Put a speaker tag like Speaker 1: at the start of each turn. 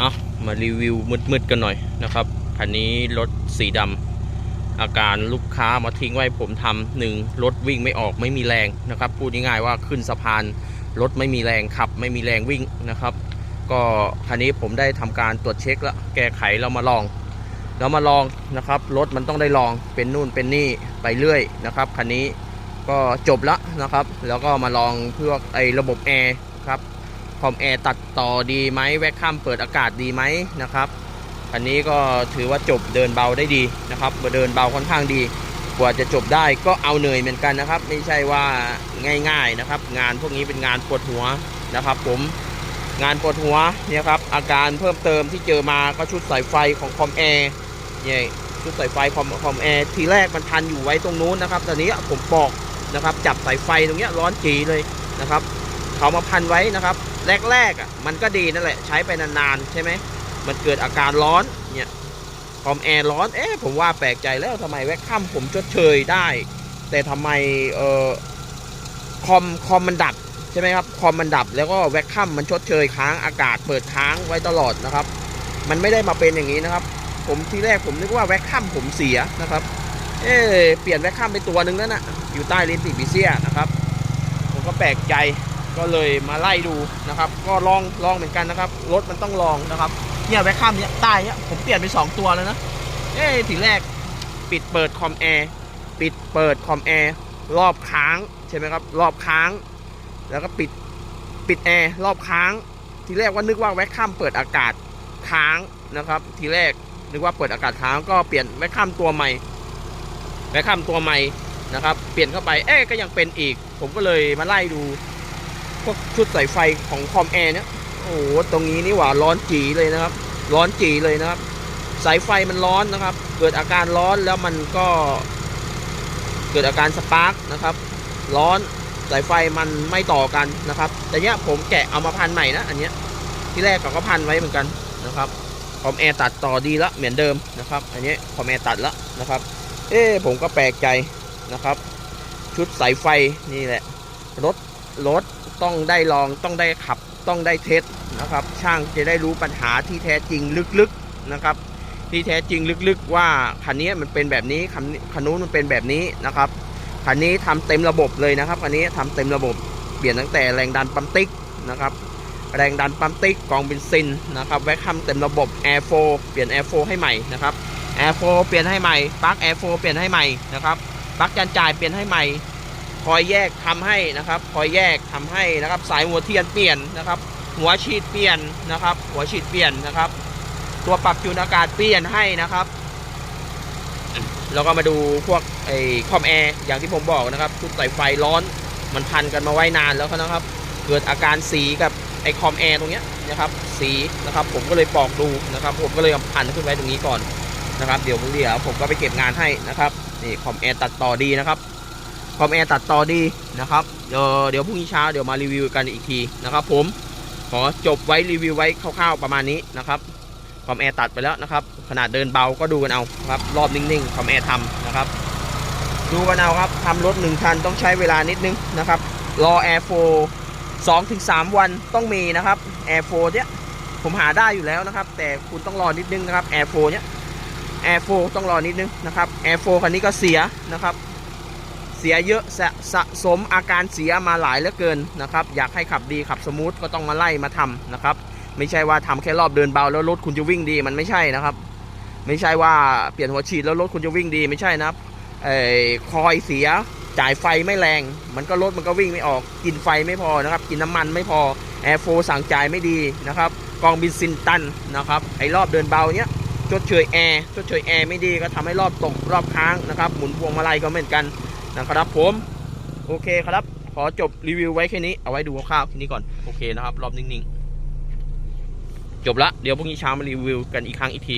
Speaker 1: เอามารีวิวมืดๆกันหน่อยนะครับคันนี้รถสีดำอาการลูกค้ามาทิ้งไว้ผมทำหนึ่งรถวิ่งไม่ออกไม่มีแรงนะครับพูดง่ายๆว่าขึ้นสะพานรถไม่มีแรงขับ ไม่มีแรงวิ่งนะครับ ก็คันนี้ผมได้ทำการตรวจเช็คแล้วแก้ไขเรามาลองเรามาลองนะครับรถมันต้องได้ลองเป็นนู่นเป็นนี่ไปเรื่อยนะครับคันนี้ก็จบละนะครับ แล้วก็มาลองเพื่อไอ้ระบบแอร์ครับ คอมแอร์ตัดต่อดีไหมแวคคัมเปิดอากาศดีไหมนะครับอันนี้ก็ถือว่าจบเดินเบาได้ดีนะครับเดินเบาค่อนข้างดี กว่าจะจบได้ก็เอาเหนื่อยเหมือนกันนะครับ ไม่ใช่ว่าง่าย ๆนะครับ งานพวกนี้เป็นงานปวดหัวนะครับ ผมงานปวดหัวเนี่ยครับอาการเพิ่มเติมที่เจอมาก็ชุดสายไฟของคอมแอร์เนี่ยชุดสายไฟคอมคอมแอร์ทีแรกมันพันอยู่ไว้ตรงนู้นนะครับ ตอนนี้ผมบอกนะครับ จับสายไฟตรงเนี้ยร้อนจีเลยนะครับเขามาพันไว้นะครับ แรกๆอะมันก็ดีนั่นแหละใช้ไปนานๆใช่ไหมมันเกิดอาการร้อนเนี่ยคอมแอร์ร้อนเอ๊ะผมว่าแปลกใจแล้วทำไมแวคคัมผมชดเชยได้ แต่ทำไมเอ่อคอมคอมมันดับใช่ไหมครับคอมมันดับแล้วก็แวคคัมมันชดเชยค้างอากาศเปิดค้างไว้ตลอดนะครับ มันไม่ได้มาเป็นอย่างนี้นะครับ ผมที่แรกผมนึกว่าแวคคัมผมเสียนะครับเอ๊ะเปลี่ยนแวคคัมไปตัวหนึ่งนั่นนะอยู่ใต้ลิ้นปีกปีเซียนะครับ ผมก็แปลกใจ ก็เลยมาไล่ดูนะครับ ก็ลองลองเหมือนกันนะครับ รถมันต้องลองนะครับเนี่ยแวคคัมเนี่ยใต้เนี่ยผมเปลี่ยนไปสองตัวแล้วนะเอ๊ะทีแรกปิดเปิดคอมแอร์ปิดเปิดคอมแอร์รอบค้างใช่ไหมครับ รอบค้าง แล้วก็ปิดปิดแอร์รอบค้าง ทีแรกว่านึกว่าแวคคัมเปิดอากาศค้างนะครับ ทีแรกนึกว่าเปิดอากาศค้างก็เปลี่ยนแวคคัมตัวใหม่แวคคัมตัวใหม่นะครับ เปลี่ยนเข้าไปเอ๊ก็ยังเป็นอีก ผมก็เลยมาไล่ดู พวกชุดสายไฟของคอมแอร์เนี่ยโอ้โหตรงนี้นี่หว่าร้อนจีเลยนะครับ ร้อนจีเลยนะครับ สายไฟมันร้อนนะครับ เกิดอาการร้อนแล้วมันก็ เกิดอาการสปาร์กนะครับ ร้อนสายไฟมันไม่ต่อกันนะครับแต่เนี้ยผมแกะเอามาพันใหม่นะอันเนี้ยที่แรกก็พันไว้เหมือนกันนะครับคอมแอร์ตัดต่อดีละเหมือนเดิมนะครับ อันนี้คอมแอร์ตัดละนะครับ เอ๊ผมก็แปลกใจนะครับ ชุดสายไฟนี่แหละรถรถ ต้องได้ลองต้องได้ขับต้องได้เทสนะครับ ช่างจะได้รู้ปัญหาที่แท้จริงลึกๆนะครับ ที่แท้จริงลึกๆ ว่าคันนี้มันเป็นแบบนี้คันคันนู้นมันเป็นแบบนี้นะครับคันนี้ทำเต็มระบบเลยนะครับคันนี้ทำเต็มระบบเปลี่ยนตั้งแต่แรงดันปั๊มติ๊กนะครับแรงดันปั๊มติ๊กกองเบนซินนะครับแวคคัมเต็มระบบแอร์โฟเปลี่ยนแอร์โฟให้ใหม่นะครับแอร์โฟเปลี่ยนให้ใหม่ปลั๊กแอร์โฟเปลี่ยนให้ใหม่นะครับปลั๊กจานจ่ายเปลี่ยนให้ใหม่ คอยแยกทำให้นะครับ คอยแยกทำให้นะครับ สายหัวเทียนเปลี่ยนนะครับ หัวฉีดเปลี่ยนนะครับ หัวฉีดเปลี่ยนนะครับ ตัวปรับจูนอากาศเปลี่ยนให้นะครับแล้วก็มาดูพวกไอ้คอมแอร์อย่างที่ผมบอกนะครับชุดสายไฟร้อนมันพันกันมาไว้นานแล้วนะครับ เกิดอาการสีกับไอ้คอมแอร์ตรงเนี้ยนะครับสีนะครับ ผมก็เลยปอกดูนะครับ ผมก็เลยเอาพันขึ้นไว้ตรงนี้ก่อนนะครับ เดี๋ยวเดี๋ยวผมก็ไปเก็บงานให้นะครับนี่คอมแอร์ตัดต่อดีนะครับ คอมแอร์ตัดต่อดีนะครับเดี๋ยวเดี๋ยวพรุ่งนี้เช้าเดี๋ยวมารีวิวกันอีกทีนะครับ ผมขอจบไว้รีวิวไว้คร่าวๆประมาณนี้นะครับคอมแอร์ตัดไปแล้วนะครับ ขนาดเดินเบาก็ดูกันเอาครับรอบนิ่งๆคอมแอร์ทำนะครับ ดูกันเอาครับทำรถหนึ่งคันต้องใช้เวลานิดนึงนะครับ รอแอร์โฟสองถึงสามวันต้องมีนะครับแอร์โฟเนี้ยผมหาได้อยู่แล้วนะครับ แต่คุณต้องรอนิดนึงนะครับแอร์โฟเนี้ยแอร์โฟต้องรอนิดนึงนะครับแอร์โฟคันนี้ก็เสียนะครับ เสียเยอะสะสะสมอาการเสียมาหลายเหลือเกินนะครับ อยากให้ขับดีขับสมูทก็ต้องมาไล่มาทำนะครับ ไม่ใช่ว่าทำแค่รอบเดินเบาแล้วรถคุณจะวิ่งดีมันไม่ใช่นะครับ ไม่ใช่ว่าเปลี่ยนหัวฉีดแล้วรถคุณจะวิ่งดีไม่ใช่นะครับเอ่อคอยเสียจ่ายไฟไม่แรง มันก็รถมันก็วิ่งไม่ออก กินไฟไม่พอนะครับ กินน้ำมันไม่พอแอร์โฟสั่งจ่ายไม่ดีนะครับกองบินซินตันนะครับไอ้รอบเดินเบาเนี้ยชดเชยแอร์ชดเชยแอร์ไม่ดีก็ทำให้รอบตกรอบค้างนะครับ หมุนพวงมาลัยก็เหมือนกัน นะครับผมโอเคครับ ขอจบรีวิวไว้แค่นี้เอาไว้ดูคร่าวๆแค่นี้ก่อนโอเคนะครับ รอบนิ่งๆ จบละเดี๋ยวพรุ่งนี้เช้ามารีวิวกันอีกครั้งอีกที